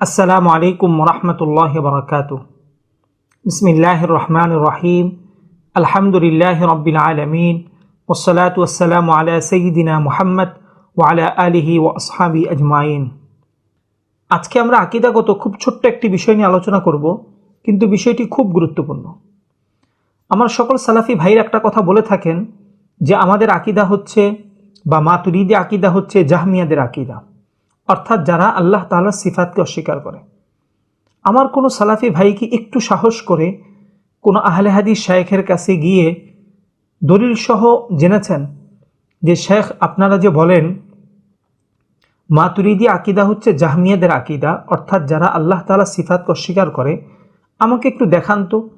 আসসালামু আলাইকুম রহমতুল্লাহ বরকাত বিসমিল্লাহ রহমান রহিম। আলহামদুলিল্লাহ রবিল আলমিন। ওসলাত ওসালাম আলা সঈদিনা মুহাম্মদ ওয়ালা আলিহি ও আসহাবি আজমাইন। আজকে আমরা আকিদাগত খুব ছোট্ট একটি বিষয় নিয়ে আলোচনা করব, কিন্তু বিষয়টি খুব গুরুত্বপূর্ণ। আমার সকল সালাফি ভাইয়ের একটা কথা বলে থাকেন যে আমাদের আকিদা হচ্ছে বা মাতুরিদি আকিদা হচ্ছে জাহমিয়াদের আকিদা। অর্থাৎ যারা আল্লাহ তাআলার সিফাতকে অস্বীকার করে। আমার কোনো সালাফি ভাই কি একটু সাহস করে কোনো আহলে শায়েখের কাছে গিয়ে দলিল সহ জেনেছেন যে শেখ আপনারা যে বলেন, মাতুরিদি আকিদা হচ্ছে জাহমিয়াদের আকিদা, অর্থাৎ যারা আল্লাহ তাআলা সিফাতকে অস্বীকার করে, আমাকে একটু দেখান তো।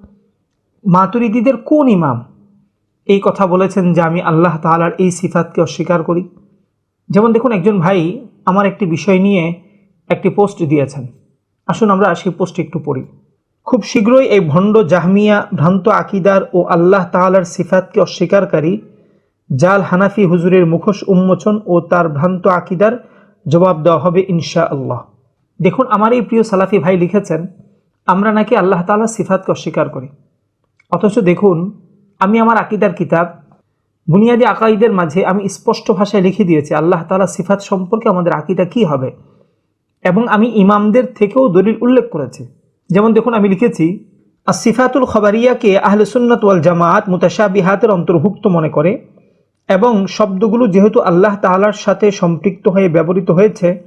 মাতুরিদিদের কোন ইমাম এই কথা বলেছেন যে, আমি আল্লাহ তাআলার এই সিফাতকে অস্বীকার করি? যেমন দেখুন, একজন ভাই আমার একটি বিষয় নিয়ে একটি পোস্ট দিয়েছেন। আসুন আমরা সেই পোস্ট একটু পড়ি। খুব শীঘ্রই এই ভণ্ড জাহমিয়া ভ্রান্ত আকিদার ও আল্লাহ তাআলার সিফাতকে অস্বীকারী জাল হানাফি হুজুরের মুখোশ উন্মোচন ও তার ভ্রান্ত আকিদার জবাব দেওয়া হবে ইনশা আল্লাহ দেখুন, আমার এই প্রিয় সালাফি ভাই লিখেছেন, আমরা নাকি আল্লাহ তাআলার সিফাতকে অস্বীকার করি। অথচ দেখুন, আমি আমার আকিদার কিতাব বুনিয়াদি আকাইদের মাঝে আমি স্পষ্ট ভাষায় লিখে দিয়েছি, আল্লাহ তালা সিফাত সম্পর্কে আমাদের আকিদা কি হবে? এবং আমি ইমামদের থেকেও দলিল উল্লেখ করেছি। যেমন দেখুন, আমি লিখেছি আর সিফাতুল খবরিয়াকে আহলে সুন্নত ওয়াল জামাত মুতাশাবিহাতের অন্তর্ভুক্ত মনে করে এবং শব্দগুলো যেহেতু আল্লাহ তাআলার সাথে সম্পৃক্ত হয়ে ব্যবহৃত হয়েছে,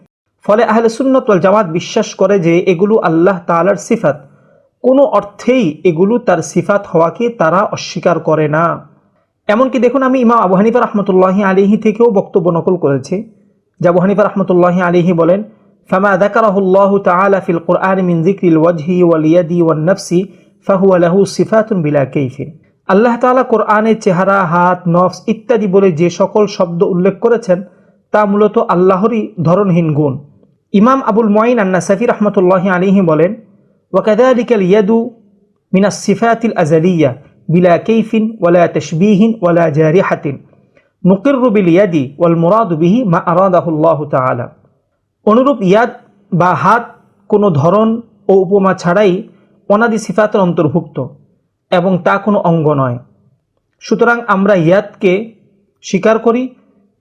ফলে আহলে সুন্নত ওয়াল জামাত বিশ্বাস করে যে এগুলো আল্লাহ তাআলার সিফাত। কোনো অর্থেই এগুলো তার সিফাত হওয়াকে তারা অস্বীকার করে না। এমনকি দেখুন আমি ইমাম আবু হানিফা রহমতুল্লাহি আলিহি থেকেও বক্তব্য নকল করেছি। যে আবু হানিফা রহমতুল্লাহি আলিহি বলেন, ফামা দাকারাহুল্লাহ তাআলা ফিল কুরআন মিন যিকরিল ওয়াজহি ওয়াল ইয়াদি ওয়ান নাফসি, ফাহুয়া লাহু সিফাতুন বিলা কাইফিন আল্লাহ তাআলা কোরআনে চেহারা, হাত, নফস ইত্যাদি বলে যে সকল শব্দ উল্লেখ করেছেন, তা মূলত আল্লাহরই ধরনহীন গুণ। ইমাম আবুল মঈন আন্না সাফি রহমতুল্লাহি আলিহি বলেন ওয়াকাদালিকাল ইয়াদু মিনাস সিফাতিল আজালিয়া বিলা কেইফিন ওয়ালা তশবিহীন ওয়ালা জারিহাতিন মুকিররু বিল ইয়াদি ওয়াল মুরাদ বিহি মা আরাদাহুল্লাহ তাআলা অনুরূপ ইয়াদ বা হাত কোনো ধরন ও উপমা ছাড়াই অনাদি সিফাতের অন্তর্ভুক্ত এবং তা কোনো অঙ্গ নয়। সুতরাং আমরা ইয়াদকে স্বীকার করি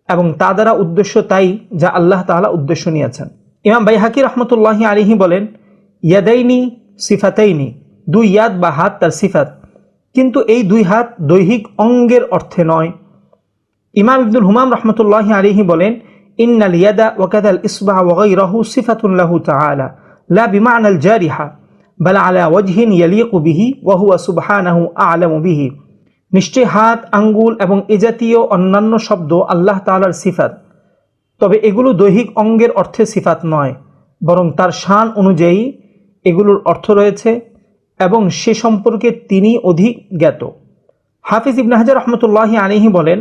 এবং তা দ্বারা উদ্দেশ্য তাই যা আল্লাহ তালা উদ্দেশ্য নিয়েছেন। ইমাম বাই হাকির রহমতুল্লাহি আলিহি বলেন, ইয়াদাইনি সিফাতাইনি। দুই ইয়াদ বা হাত তার সিফাত। কিন্তু এই দুই হাত দৈহিক অঙ্গের অর্থে নয়। ইমাম ইবনুল হুমাম রহমতুল্লাহ আলিহি বলেন, ইন্নাল ইয়াদা ওয়াকাদাল ইসবাহ ওয়াগাইরাহু সিফাতুল্লাহু তাআলা, লা বিমানাল জারিহা, বাল আলা ওয়াজহিন ইয়ালিকু বিহি ওয়া হুয়া সুবহানাহু আ'লামু বিহি। নিশ্চয় হাত, আঙ্গুল এবং এ জাতীয় অন্যান্য শব্দ আল্লাহ তাআলার সিফাত। তবে এগুলো দৈহিক অঙ্গের অর্থে সিফাত নয়, বরং তার শান অনুযায়ী এগুলোর অর্থ রয়েছে এবং সে সম্পর্কে তিনি অধিক জ্ঞাত হাফিজ ইবনে হাজার রহমতুল্লাহি আলিহি বলেন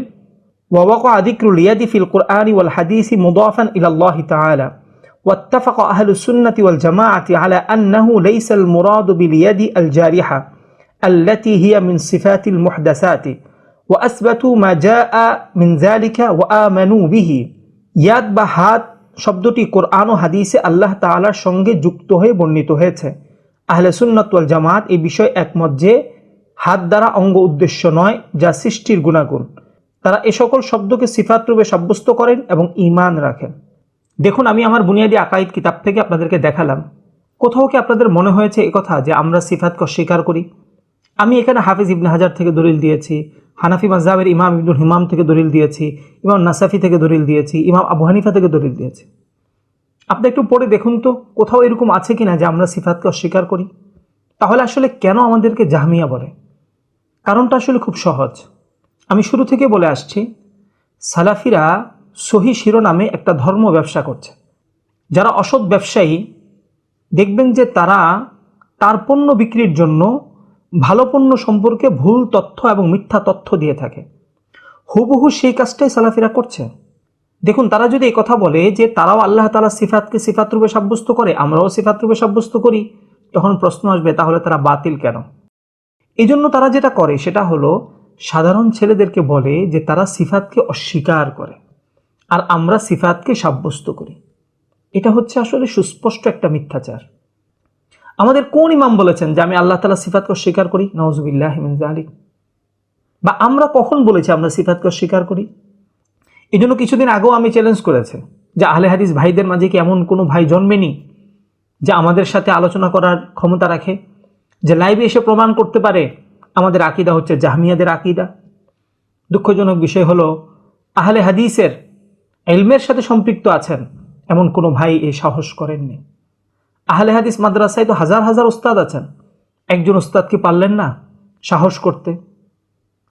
ওয়াবাক আদিক্রুল ইয়াদি ফিল কুরআনি ওয়াল হাদিসি মুদাফান ইলাল্লাহি তাআলা واتفق أهل السنة والجماعة على أنه ليس المراد باليد الجارحة التي هي من صفات المحدثات وأثبتوا ما جاء من ذلك وآمنوا به ইয়াদ বা হাত শব্দটি কোরআন ও হাদিসে আল্লাহ তাআলার সঙ্গে যুক্ত হয়ে বর্ণিত হয়েছে আহলে সুন্নত ওয়াল জামাত এই বিষয়ে একমত যে হাত দ্বারা অঙ্গ উদ্দেশ্য নয়, যা সৃষ্টির গুণাগুণ। তারা এ সকল শব্দকে সিফাত রূপে সাব্যস্ত করেন এবং ইমান রাখেন। দেখুন, আমি আমার বুনিয়াদি আকাইদ কিতাব থেকে আপনাদেরকে দেখালাম। কোথাও কি আপনাদের মনে হয়েছে এ কথা, যে আমরা সিফাতকে অস্বীকার করি? আমি এখানে হাফিজ ইবনে হাজার থেকে দলিল দিয়েছি, হানাফি মাজহাবের ইমাম ইবনুল হিমাম থেকে দলিল দিয়েছি, ইমাম নাসাফি থেকে দলিল দিয়েছি, ইমাম আবু হানিফা থেকে দলিল দিয়েছি। আপনি একটু পড়ে দেখুন তো, কোথাও এরকম আছে কি না যে আমরা সিফাতকে অস্বীকার করি? তাহলে আসলে কেন আমাদেরকে জাহমিয়া বলে? কারণটা আসলে খুব সহজ। আমি শুরু থেকে বলে আসছি, সালাফিরা সহি শিরোনামে একটা ধর্ম ব্যবসা করছে। যারা অসৎ ব্যবসায়ী, দেখবেন যে তারা তার পণ্য বিক্রির জন্য ভালো পণ্য সম্পর্কে ভুল তথ্য এবং মিথ্যা তথ্য দিয়ে থাকে। হুবহু সেই কাজটাই সালাফিরা করছে। দেখুন, তারা যদি কথা বলে যে তারাও আল্লাহ তালা সিফাতকে সিফাত রূপে সাব্যস্ত করে, আমরাও সিফাত রূপে সাব্যস্ত করি, তখন প্রশ্ন আসবে, তাহলে তারা বাতিল কেন? এই তারা যেটা করে, সেটা হলো সাধারণ ছেলেদেরকে বলে যে তারা সিফাতকে অস্বীকার করে, আর আমরা সিফাতকে সাব্যস্ত করি। এটা হচ্ছে আসলে সুস্পষ্ট একটা মিথ্যাচার। আমাদের কোন ইমাম বলেছেন যে আমি আল্লাহ তালা সিফাতকে স্বীকার করি? নওয়াজুবিল্লাহ আলিক বা আমরা কখন বলেছি আমরা সিফাতকে স্বীকার করি? এই জন্য কিছুদিন আগেও আমি চ্যালেঞ্জ করেছি যে আহলে হাদিস ভাইদের মাঝে কি এমন কোনো ভাই জন্মেনি যে আমাদের সাথে আলোচনা করার ক্ষমতা রাখে? যে লাইভে এসে প্রমাণ করতে পারে আমাদের আকিদা হচ্ছে জাহমিয়াদের আকিদা। দুঃখজনক বিষয় হলো, আহলে হাদিসের এলমের সাথে সম্পৃক্ত আছেন এমন কোনো ভাই এই সাহস করেননি। আহলে হাদিস মাদ্রাসায় তো হাজার হাজার ওস্তাদ আছেন। একজন ওস্তাদ কি পারলেন না সাহস করতে।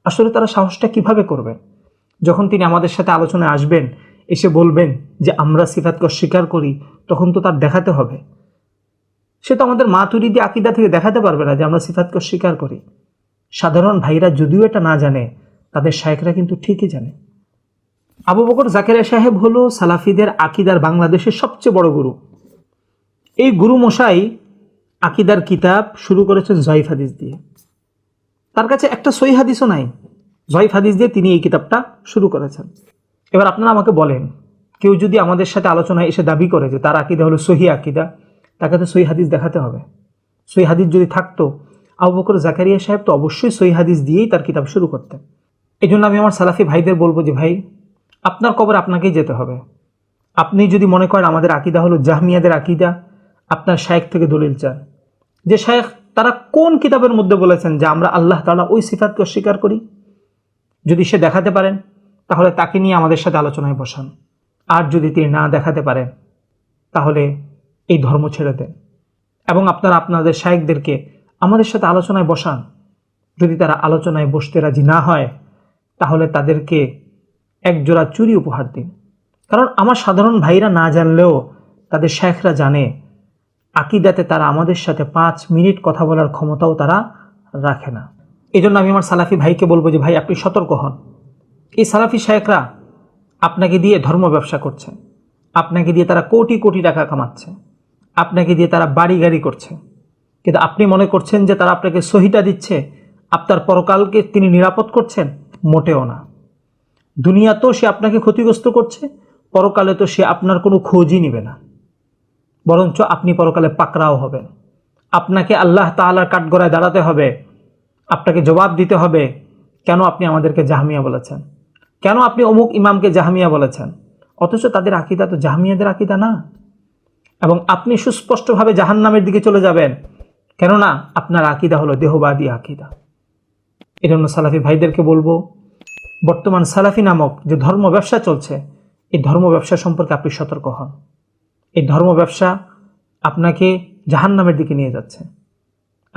আসলে তারা সাহসটা কীভাবে করবেন? যখন তিনি আমাদের সাথে আলোচনায় আসবেন, এসে বলবেন যে আমরা সিফাতকে অস্বীকার করি, তখন তো তার দেখাতে হবে। সে তো আমাদের মাতুরিদি আকিদা থেকে দেখাতে পারবে না যে আমরা সিফাতকে অস্বীকার করি। সাধারণ ভাইরা যদিও এটা না জানে, তাদের শায়েকরা কিন্তু ঠিকই জানে। আবু বকর জাকেরিয়া সাহেব হলো সালাফিদের আকিদার বাংলাদেশের সবচেয়ে বড় গুরু। এই গুরু মশাই আকিদার কিতাব শুরু করেছেন জয়ফ হাদিস দিয়ে। তার কাছে একটা সই হাদিসও নাই। জয়ফ হাদিস দিয়ে তিনি এই কিতাবটা শুরু করেছেন। এবার আপনারা আমাকে বলেন, কেউ যদি আমাদের সাথে আলোচনায় এসে দাবি করে যে তার আকিদা হলো সহি আকিদা, তাকে তো সই হাদিস দেখাতে হবে। সই হাদিস যদি থাকতো, আবু বকর জাকারিয়া সাহেব তো অবশ্যই সই হাদিস দিয়েই তার কিতাব শুরু করতেন। এই জন্য আমি আমার সালাফি ভাইদের বলব যে, ভাই, আপনার কবর আপনাকেই যেতে হবে। আপনি যদি মনে করেন আমাদের আকিদা হলো জাহমিয়াদের আকিদা, আপনার শায়েখ থেকে দলিল চান। যে শায়েখ, তারা কোন কিতাবের মধ্যে বলেছেন যে আমরা আল্লাহ তালা ওই সিফাতকে অস্বীকার করি? যদি সে দেখাতে পারেন, তাহলে তাকে নিয়ে আমাদের সাথে আলোচনায় বসান। আর যদি তিনি না দেখাতে পারেন, তাহলে এই ধর্ম ছেড়ে দেন। এবং আপনারা আপনাদের শায়েকদেরকে আমাদের সাথে আলোচনায় বসান। যদি তারা আলোচনায় বসতে রাজি না হয়, তাহলে তাদেরকে এক জোড়া চুরি উপহার দিন। কারণ আমার সাধারণ ভাইরা না জানলেও তাদের শেখরা জানে, আকিদাতে তারা আমাদের সাথে পাঁচ মিনিট কথা বলার ক্ষমতাও তারা রাখে না। এই জন্য আমি আমার সালাফি ভাইকে বলব যে, ভাই, আপনি সতর্ক হন। এই সালাফি শেখরা আপনাকে দিয়ে ধর্ম ব্যবসা করছে। আপনাকে দিয়ে তারা কোটি কোটি টাকা কামাচ্ছে। আপনাকে দিয়ে তারা বাড়ি গাড়ি করছে। কিন্তু আপনি মনে করছেন যে, তারা আপনাকে সহিটা দিচ্ছে? আপনার পরকালকে তিনি নিরাপদ করছেন? মোটেও না। দুনিয়া তো সে আপনাকে ক্ষতিগ্রস্ত করছে পরকালে তো সে আপনার কোনো খোঁজই নেবে না। বরঞ্চ আপনি পরকালে পাকড়াও হবেন। আপনাকে আল্লাহ তাআলার কাঠগড়ায় দাঁড়াতে হবে। আপনাকে জবাব দিতে হবে, কেন আপনি আমাদেরকে জাহামিয়া বলেছেন? কেন আপনি অমুক ইমামকে জাহামিয়া বলেছেন? অথচ তাদের আকিদা তো জাহামিয়াদের আকিদা না। এবং আপনি সুস্পষ্টভাবে জাহান্নামের দিকে চলে যাবেন, কেননা আপনার আকিদা হলো দেহবাদী আকিদা। এই জন্য সালাফি ভাইদেরকে বলব, বর্তমান সালাফি নামক যে ধর্ম ব্যবসা চলছে, এই ধর্ম ব্যবসা সম্পর্কে আপনি সতর্ক হন। এই ধর্ম ব্যবসা আপনাকে জাহান্নামের দিকে নিয়ে যাচ্ছে।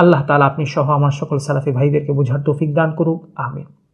আল্লাহ তালা আপনি সহ আমার সকল সালাফি ভাইদেরকে বোঝার তৌফিক দান করুক আমিন।